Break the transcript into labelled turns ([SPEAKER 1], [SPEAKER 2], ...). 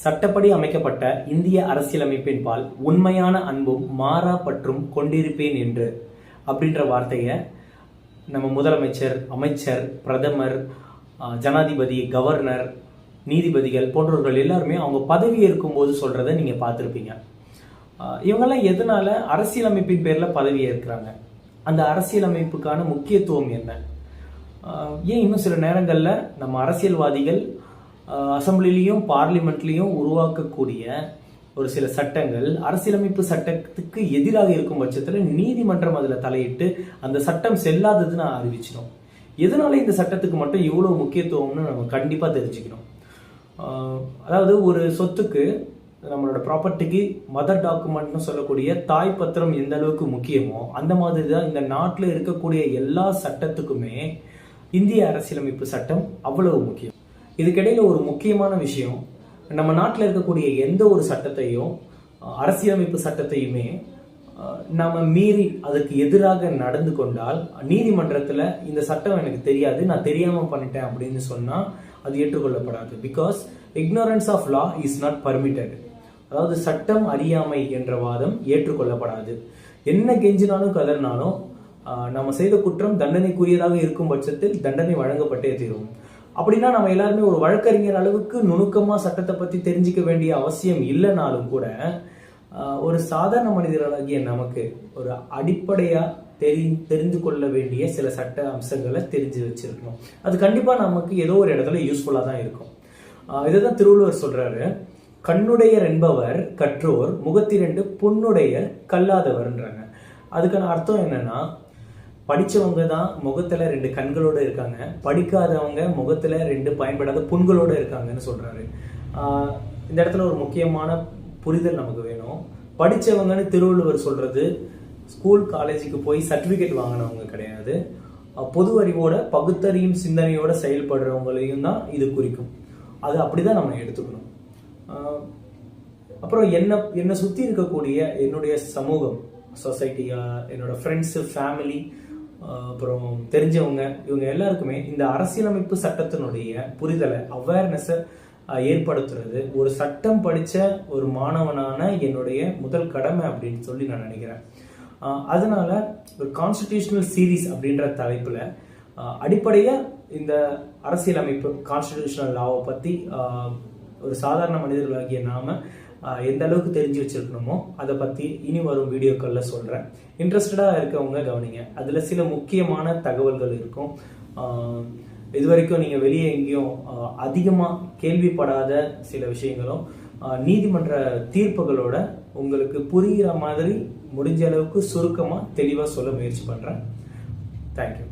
[SPEAKER 1] சட்டப்படி அமைக்கப்பட்ட இந்திய பால் உண்மையான அன்பும் மாறா பற்றும் கொண்டிருப்பேன் என்று அப்படின்ற வார்த்தையை நம்ம முதலமைச்சர் அமைச்சர் பிரதமர் ஜனாதிபதி கவர்னர் நீதிபதிகள் போன்றவர்கள் எல்லாருமே அவங்க பதவி இருக்கும்போது சொல்கிறத நீங்கள் பார்த்துருப்பீங்க இவங்கெல்லாம் எதனால அரசியலமைப்பின் பேரில் பதவி ஏற்கிறாங்க அந்த அரசியலமைப்புக்கான முக்கியத்துவம் என்ன ஏன் இன்னும் சில நேரங்களில் நம்ம அரசியல்வாதிகள் அசம்பிளிலையும் பார்லிமெண்ட்லேயும் உருவாக்கக்கூடிய ஒரு சில சட்டங்கள் அரசியலமைப்பு சட்டத்துக்கு எதிராக இருக்கும் பட்சத்தில் நீதிமன்றம் அதில் தலையிட்டு அந்த சட்டம் செல்லாததுன்னு அறிவிச்சிடும் எதனால இந்த சட்டத்துக்கு மட்டும் இவ்வளோ முக்கியத்துவம்னு நம்ம கண்டிப்பாக தெரிஞ்சுக்கணும் அதாவது ஒரு சொத்துக்கு நம்மளோட ப்ராப்பர்ட்டிக்கு மதர் டாக்குமெண்ட்னு சொல்லக்கூடிய தாய் பத்திரம் எந்த அளவுக்கு முக்கியமோ அந்த மாதிரி தான் இந்த நாட்டில் இருக்கக்கூடிய எல்லா சட்டத்துக்குமே இந்திய அரசியலமைப்பு சட்டம் அவ்வளவு முக்கியம் இதுக்கிடையில் ஒரு முக்கியமான விஷயம் நம்ம நாட்டில் இருக்கக்கூடிய எந்த ஒரு சட்டத்தையும் அரசியலமைப்பு சட்டத்தையுமே நாம் மீறி அதுக்கு எதிராக நடந்து கொண்டால் நீதிமன்றத்தில் இந்த சட்டம் எனக்கு தெரியாது நான் தெரியாமல் பண்ணிட்டேன் அப்படின்னு சொன்னால் அது ஏற்றுக்கொள்ளப்படாது because ignorance of law is not permitted அதாவது சட்டம் அறியாமை என்ற வாதம் ஏற்றுக்கொள்ளப்படாது என்ன கெஞ்சினாலும் கதறினாலும் நம்ம செய்த குற்றம் தண்டனைக்குரியதாக இருக்கும் பட்சத்தில் தண்டனை வழங்கப்பட்டே தீரும் அப்படின்னா நம்ம எல்லாருமே ஒரு வழக்கறிஞர் அளவுக்கு நுணுக்கமாக சட்டத்தை பற்றி தெரிஞ்சிக்க வேண்டிய அவசியம் இல்லைனாலும் கூட ஒரு சாதாரண மனிதர்களாகிய நமக்கு ஒரு அடிப்படையாக தெரி தெரிந்து கொள்ள வேண்டிய சில சட்ட அம்சங்களை தெரிஞ்சு வச்சிருக்கணும் அது கண்டிப்பாக நமக்கு ஏதோ ஒரு இடத்துல யூஸ்ஃபுல்லாக தான் இருக்கும் இதை தான் திருவள்ளுவர் சொல்கிறாரு கண்ணுடையர் என்பவர் கற்றோர் முகத்திரண்டு பொண்ணுடைய கல்லாதவர்ன்றாங்க அதுக்கான அர்த்தம் என்னன்னா படித்தவங்க தான் முகத்தில் ரெண்டு கண்களோடு இருக்காங்க படிக்காதவங்க முகத்தில் ரெண்டு பயன்படாத புண்களோடு இருக்காங்கன்னு சொல்கிறாரு இந்த இடத்துல ஒரு முக்கியமான புரிதல் நமக்கு வேணும் படித்தவங்கன்னு திருவள்ளுவர் சொல்கிறது ஸ்கூல் காலேஜுக்கு போய் சர்டிஃபிகேட் வாங்கினவங்க கிடையாது பொது அறிவோட பகுத்தறியும் சிந்தனையோட செயல்படுறவங்களையும் தான் இது குறிக்கும் அது அப்படி தான் நம்ம எடுத்துக்கணும் அப்புறம் என்ன என்னை சுற்றி இருக்கக்கூடிய என்னுடைய சமூகம் சொசைட்டியா என்னோட ஃப்ரெண்ட்ஸு ஃபேமிலி அப்புறம் தெரிஞ்சவங்க இவங்க எல்லாருக்குமே இந்த அரசியலமைப்பு சட்டத்தினுடைய புரிதலை அவேர்னஸை ஏற்படுத்துறது ஒரு சட்டம் படித்த ஒரு மாணவனான என்னுடைய முதல் கடமை அப்படின்னு சொல்லி நான் நினைக்கிறேன் அதனால ஒரு கான்ஸ்டிடியூஷனல் சீரீஸ் அப்படின்ற தலைப்பில் அடிப்படையாக இந்த அரசியலமைப்பு கான்ஸ்டிடியூஷனல் லாவை பற்றி ஒரு சாதாரண மனிதர்களாகிய நாம் எந்த அளவுக்கு தெரிஞ்சு வச்சுருக்கணுமோ அதை பற்றி இனி வரும் வீடியோக்களில் சொல்கிறேன் இன்ட்ரெஸ்டடாக இருக்கவங்க கவனிங்க அதில் சில முக்கியமான தகவல்கள் இருக்கும் இது வரைக்கும் நீங்கள் வெளியே எங்கேயும் அதிகமாக கேள்விப்படாத சில விஷயங்களும் நீதிமன்ற தீர்ப்புகளோட உங்களுக்கு புரிகிற மாதிரி முடிஞ்ச அளவுக்கு சுருக்கமாக தெளிவாக சொல்ல முயற்சி பண்ணுறேன் தேங்க்யூ